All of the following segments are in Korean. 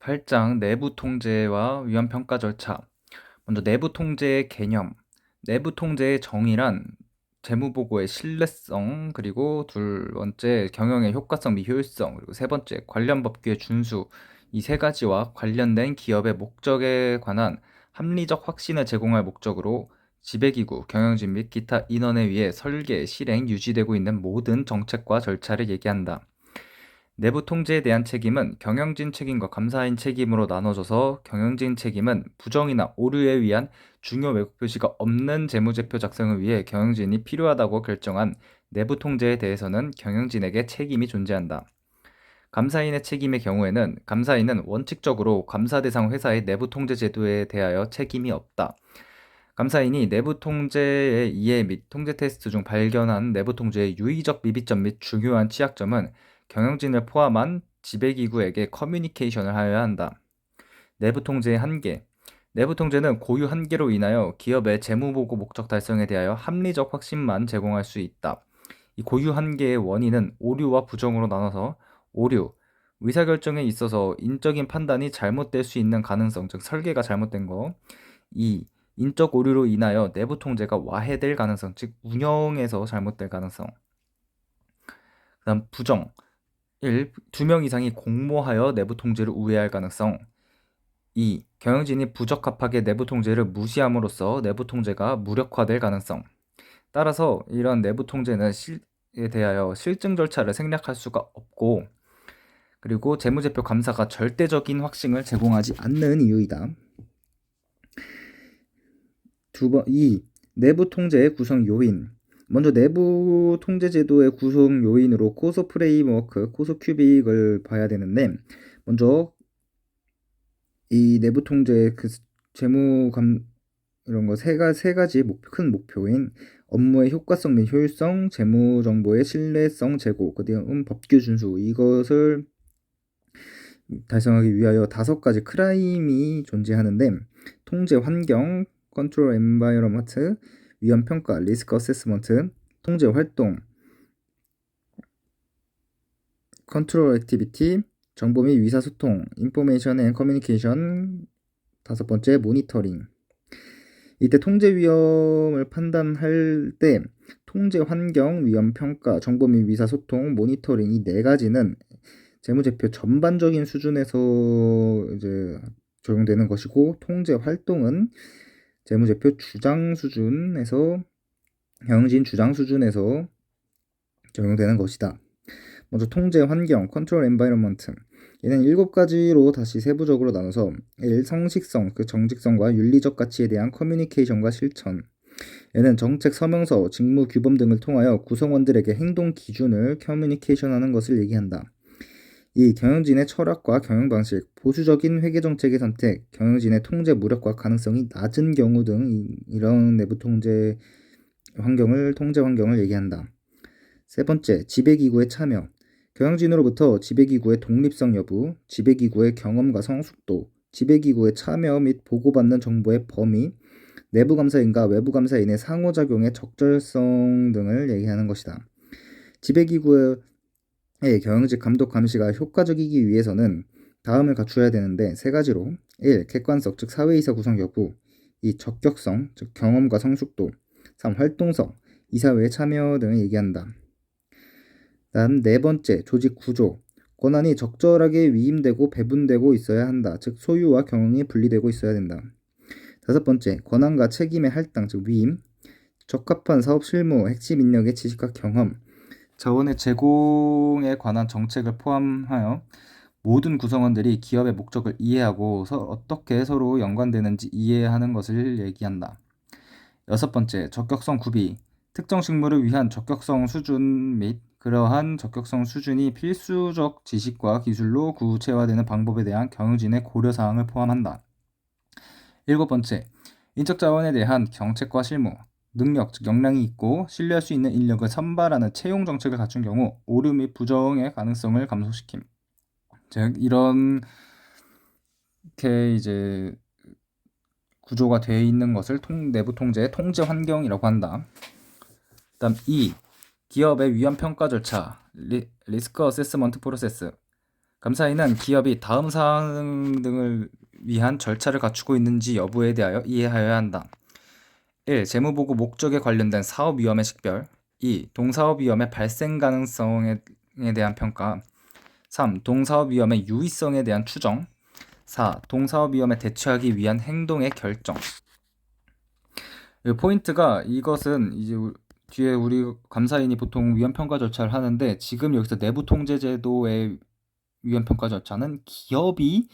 8장 내부 통제와 위험 평가 절차. 먼저 내부 통제의 개념. 내부 통제의 정의란 재무 보고의 신뢰성, 그리고 둘 번째 경영의 효과성 및 효율성, 그리고 세 번째 관련 법규의 준수. 이 세 가지와 관련된 기업의 목적에 관한 합리적 확신을 제공할 목적으로 지배기구, 경영진 및 기타 인원에 의해 설계, 실행, 유지되고 있는 모든 정책과 절차를 얘기한다. 내부 통제에 대한 책임은 경영진 책임과 감사인 책임으로 나눠져서 경영진 책임은 부정이나 오류에 의한 중요 왜곡 표시가 없는 재무제표 작성을 위해 경영진이 필요하다고 결정한 내부 통제에 대해서는 경영진에게 책임이 존재한다. 감사인의 책임의 경우에는 감사인은 원칙적으로 감사 대상 회사의 내부 통제 제도에 대하여 책임이 없다. 감사인이 내부 통제의 이해 및 통제 테스트 중 발견한 내부 통제의 유의적 미비점 및 중요한 취약점은 경영진을 포함한 지배기구에게 커뮤니케이션을 하여야 한다. 내부 통제의 한계. 내부 통제는 고유 한계로 인하여 기업의 재무보고 목적 달성에 대하여 합리적 확신만 제공할 수 있다. 이 고유 한계의 원인은 오류와 부정으로 나눠서 오류, 의사결정에 있어서 인적인 판단이 잘못될 수 있는 가능성, 즉 설계가 잘못된 거. 2. 인적 오류로 인하여 내부 통제가 와해될 가능성, 즉 운영에서 잘못될 가능성. 그다음 부정. 1. 두 명 이상이 공모하여 내부 통제를 우회할 가능성. 2. 경영진이 부적합하게 내부 통제를 무시함으로써 내부 통제가 무력화될 가능성. 따라서 이런 내부 통제는 실에 대하여 실증 절차를 생략할 수가 없고 그리고 재무제표 감사가 절대적인 확신을 제공하지 않는 이유이다. 두 번, 2. 내부 통제의 구성 요인. 먼저 내부 통제 제도의 구성 요인으로 코소 프레임워크, 코소 큐빅을 봐야 되는데 먼저 이 내부 통제 그 재무 감 이런 거 세 가지 세 가지 목표, 큰 목표인 업무의 효과성 및 효율성, 재무 정보의 신뢰성 제고, 그다음 법규 준수 이것을 달성하기 위하여 다섯 가지 크라임이 존재하는데 통제 환경, 컨트롤 엔바이러먼트, 위험 평가, 리스크 어세스먼트, 통제 활동, 컨트롤 액티비티, 정보 및 의사소통, 인포메이션 앤 커뮤니케이션, 다섯 번째 모니터링. 이때 통제 위험을 판단할 때 통제 환경, 위험 평가, 정보 및 의사소통, 모니터링 이 네 가지는 재무제표 전반적인 수준에서 이제 적용되는 것이고 통제 활동은 재무제표 주장 수준에서 경영진 주장 수준에서 적용되는 것이다. 먼저 통제 환경, 컨트롤 엔바이러먼트. 얘는 일곱 가지로 다시 세부적으로 나눠서 1. 성식성, 그 정직성과 윤리적 가치에 대한 커뮤니케이션과 실천. 얘는 정책 서명서, 직무 규범 등을 통하여 구성원들에게 행동 기준을 커뮤니케이션하는 것을 얘기한다. 이 경영진의 철학과 경영 방식, 보수적인 회계 정책의 선택, 경영진의 통제 무력화 가능성이 낮은 경우 등 이런 내부 통제 환경을 통제 환경을 얘기한다. 세 번째, 지배기구의 참여. 경영진으로부터 지배기구의 독립성 여부, 지배기구의 경험과 성숙도, 지배기구의 참여 및 보고받는 정보의 범위, 내부 감사인과 외부 감사인의 상호작용의 적절성 등을 얘기하는 것이다. 지배기구의 경영직 감독 감시가 효과적이기 위해서는 다음을 갖추어야 되는데 세 가지로 1. 객관성 즉 사회이사 구성 여부 2. 적격성 즉 경험과 성숙도 3. 활동성 이사회의 참여 등을 얘기한다. 다음 네 번째 조직 구조 권한이 적절하게 위임되고 배분되고 있어야 한다. 즉 소유와 경영이 분리되고 있어야 된다. 다섯 번째 권한과 책임의 할당 즉 위임 적합한 사업 실무 핵심 인력의 지식과 경험 자원의 제공에 관한 정책을 포함하여 모든 구성원들이 기업의 목적을 이해하고 서, 어떻게 서로 연관되는지 이해하는 것을 얘기한다. 여섯 번째, 적격성 구비. 특정 직무를 위한 적격성 수준 및 그러한 적격성 수준이 필수적 지식과 기술로 구체화되는 방법에 대한 경영진의 고려사항을 포함한다. 일곱 번째, 인적 자원에 대한 정책과 실무. 능력, 즉 역량이 있고 신뢰할 수 있는 인력을 선발하는 채용 정책을 갖춘 경우 오류 및 부정의 가능성을 감소시킴. 즉 이런 게 이제 구조가 되어 있는 것을 통, 내부 통제의 통제 환경이라고 한다. 다음 2. 기업의 위험 평가 절차 리, 리스크 어세스먼트 프로세스 감사인은 기업이 다음 사항 등을 위한 절차를 갖추고 있는지 여부에 대하여 이해하여야 한다. 1. 재무보고 목적에 관련된 사업 위험의 식별 2. 동사업 위험의 발생 가능성에 대한 평가 3. 동사업 위험의 유의성에 대한 추정 4. 동사업 위험에 대처하기 위한 행동의 결정 이 포인트가 이것은 이제 우- 뒤에 우리 감사인이 보통 위험 평가 절차를 하는데 지금 여기서 내부 통제 제도의 위험 평가 절차는 기업이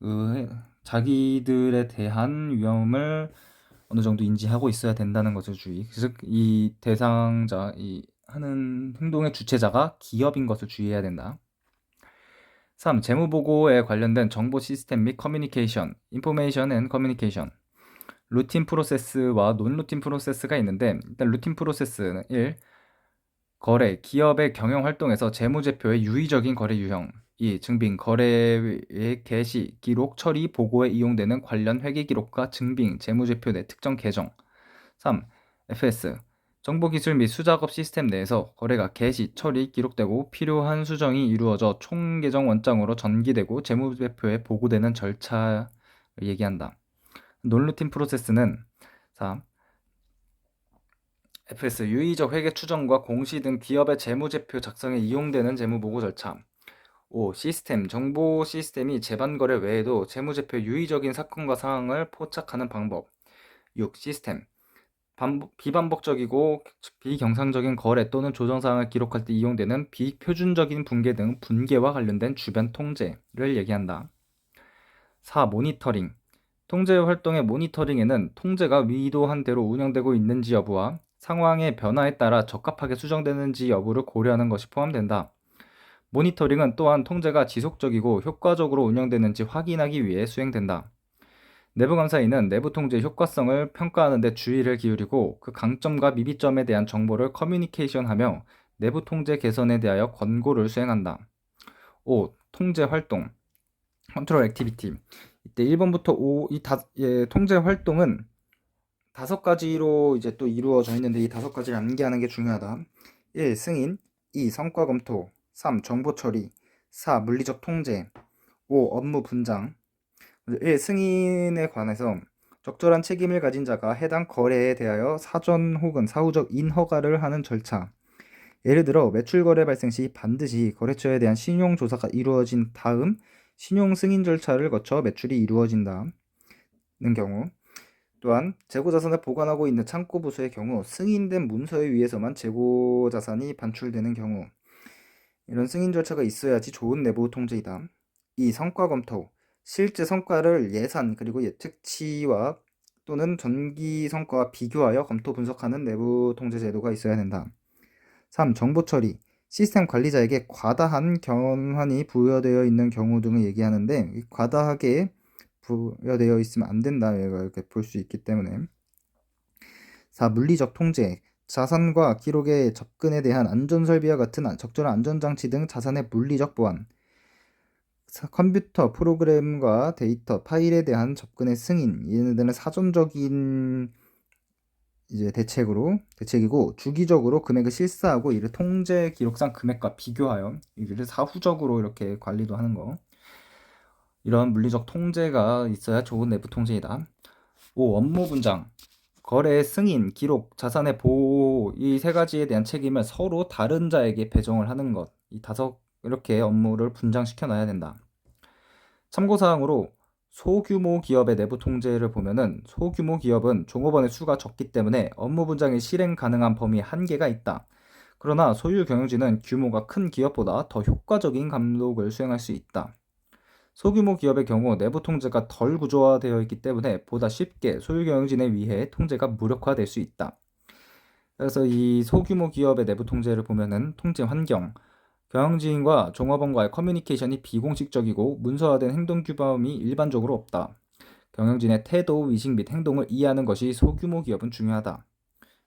그 자기들에 대한 위험을 어느 정도 인지하고 있어야 된다는 것을 주의. 즉 이 대상자 이 하는 행동의 주체자가 기업인 것을 주의해야 된다. 3. 재무 보고에 관련된 정보 시스템 및 커뮤니케이션, 인포메이션 앤 커뮤니케이션. 루틴 프로세스와 논 루틴 프로세스가 있는데 일단 루틴 프로세스는 1. 거래, 기업의 경영 활동에서 재무제표의 유의적인 거래 유형 2. 증빙, 거래의 개시, 기록, 처리, 보고에 이용되는 관련 회계 기록과 증빙, 재무제표 내 특정 계정 3. FS, 정보기술 및 수작업 시스템 내에서 거래가 개시, 처리, 기록되고 필요한 수정이 이루어져 총계정 원장으로 전기되고 재무제표에 보고되는 절차를 얘기한다. 논루틴 프로세스는 3. FS 유의적 회계 추정과 공시 등 기업의 재무제표 작성에 이용되는 재무보고 절차 5. 시스템 정보 시스템이 재반 거래 외에도 재무제표 유의적인 사건과 사항을 포착하는 방법 6. 시스템 반복, 비반복적이고 비경상적인 거래 또는 조정 사항을 기록할 때 이용되는 비표준적인 분계 등 분계와 관련된 주변 통제를 얘기한다. 4. 모니터링 통제 활동의 모니터링에는 통제가 위도한 대로 운영되고 있는지 여부와 상황의 변화에 따라 적합하게 수정되는지 여부를 고려하는 것이 포함된다. 모니터링은 또한 통제가 지속적이고 효과적으로 운영되는지 확인하기 위해 수행된다. 내부 감사인은 내부 통제의 효과성을 평가하는 데 주의를 기울이고 그 강점과 미비점에 대한 정보를 커뮤니케이션하며 내부 통제 개선에 대하여 권고를 수행한다. 5. 통제 활동 컨트롤 액티비티 이때 1번부터 5, 이 다, 예, 통제 활동은 다섯 가지로 이제 또 이루어져 있는데 이 다섯 가지를 암기하는 게 중요하다. 1. 승인 2. 성과 검토 3. 정보 처리 4. 물리적 통제 5. 업무 분장 1. 승인에 관해서 적절한 책임을 가진 자가 해당 거래에 대하여 사전 혹은 사후적 인허가를 하는 절차 예를 들어 매출 거래 발생 시 반드시 거래처에 대한 신용 조사가 이루어진 다음 신용 승인 절차를 거쳐 매출이 이루어진다는 경우 또한 재고 자산을 보관하고 있는 창고 부서의 경우 승인된 문서에 의해서만 재고 자산이 반출되는 경우 이런 승인 절차가 있어야지 좋은 내부 통제이다. 이 성과 검토 실제 성과를 예산 그리고 예측치와 또는 전기 성과와 비교하여 검토 분석하는 내부 통제 제도가 있어야 된다. 3. 정보 처리 시스템 관리자에게 과다한 권한이 부여되어 있는 경우 등을 얘기하는데 이 과다하게 부여되어 있으면 안 된다 이렇게 볼 수 있기 때문에 4. 물리적 통제 자산과 기록의 접근에 대한 안전 설비와 같은 안- 적절한 안전장치 등 자산의 물리적 보안 사- 컴퓨터 프로그램과 데이터 파일에 대한 접근의 승인 얘네들은 사전적인 이제 대책으로 대책이고 주기적으로 금액을 실사하고 이를 통제 기록상 금액과 비교하여 이를 사후적으로 이렇게 관리도 하는 거 이런 물리적 통제가 있어야 좋은 내부 통제이다. 5. 업무 분장 거래의 승인, 기록, 자산의 보호 이 세 가지에 대한 책임을 서로 다른 자에게 배정을 하는 것. 이 다섯 이렇게 업무를 분장시켜 놔야 된다. 참고 사항으로 소규모 기업의 내부 통제를 보면은 소규모 기업은 종업원의 수가 적기 때문에 업무 분장이 실행 가능한 범위에 한계가 있다. 그러나 소유 경영진은 규모가 큰 기업보다 더 효과적인 감독을 수행할 수 있다. 소규모 기업의 경우 내부 통제가 덜 구조화되어 있기 때문에 보다 쉽게 소유 경영진에 의해 통제가 무력화될 수 있다. 그래서 이 소규모 기업의 내부 통제를 보면은 통제 환경, 경영진과 종업원과의 커뮤니케이션이 비공식적이고 문서화된 행동 규범이 일반적으로 없다. 경영진의 태도, 의식 및 행동을 이해하는 것이 소규모 기업은 중요하다.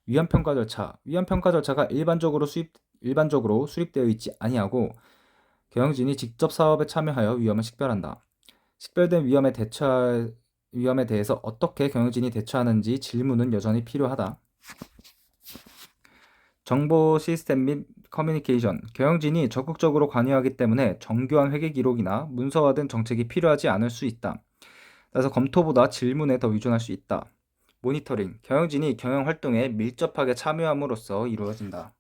위험 평가 절차, 위험 평가 절차가 일반적으로 수입 일반적으로 수립되어 있지 아니하고 경영진이 직접 사업에 참여하여 위험을 식별한다. 식별된 위험에 대처 위험에 대해서 어떻게 경영진이 대처하는지 질문은 여전히 필요하다. 정보 시스템 및 커뮤니케이션, 경영진이 적극적으로 관여하기 때문에 정교한 회계 기록이나 문서화된 정책이 필요하지 않을 수 있다. 따라서 검토보다 질문에 더 의존할 수 있다. 모니터링, 경영진이 경영 활동에 밀접하게 참여함으로써 이루어진다.